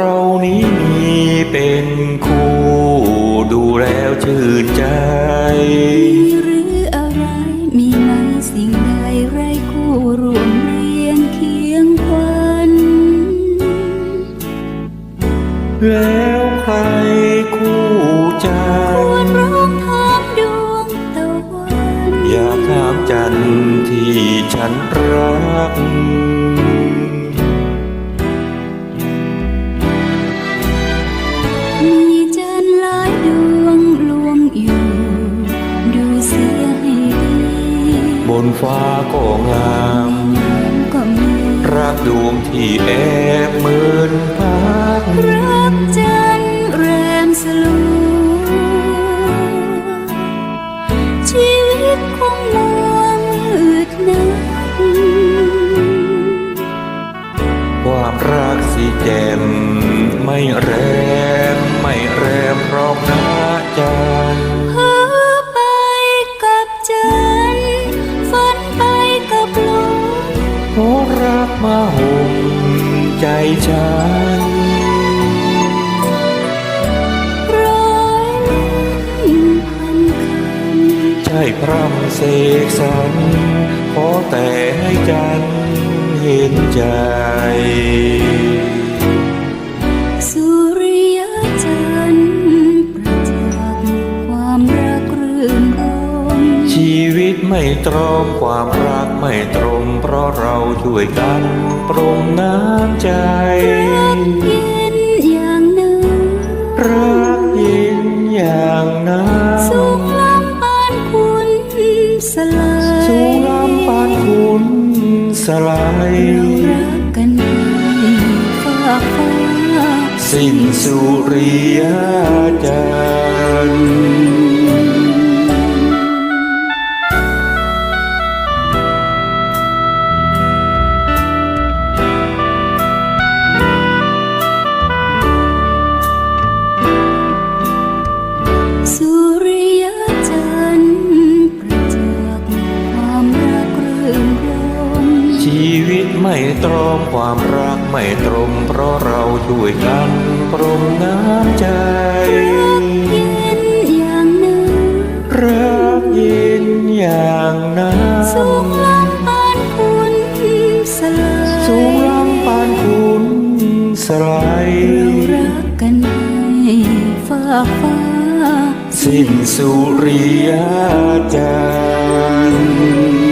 เรานี้มีเป็นคู่ดูแล้วชื่นใจ หรืออะไรมีไหมสิ่งใดไรคู่รวมเรียงเคียงควันแล้วใครคู่ใจควรร้องถามดวงตะวันอย่าถามจันที่ฉันรัก นฟ้าก็งามก็มีรักดวงที่แอบเหมือนพักรักจันทร์แรมสลัวชีวิตคงมัวมืดนักความรักสิแจ่มไม่แรม ใจฉันร้อยนพันคำใจพร่ำเสกสรรขอแต่ให้จันเห็นใจ ไม่ตรงความรักไม่ตรงเพราะเราช่วยกันปรงน้ำใจรักเย็นอย่างหนึ่งรักยินอย่างน้ำสูงล้ำปานคุณสลายสูงล้ำปานคุณสลายเรารักกันให้ฝากฟ้าสิ้นสุริยจันทร์ ไม่ตรงความรักไม่ตรงเพราะเราช่วยกันปรงน้ำใจรักเย็นอย่างหนึ่งรักยินอย่างน้สูงำล้ำปานคุณสลายสูงล้ำปานคุณสลายเรารักกันให้ฝากฟ้าสิ้นสุริยจันทร์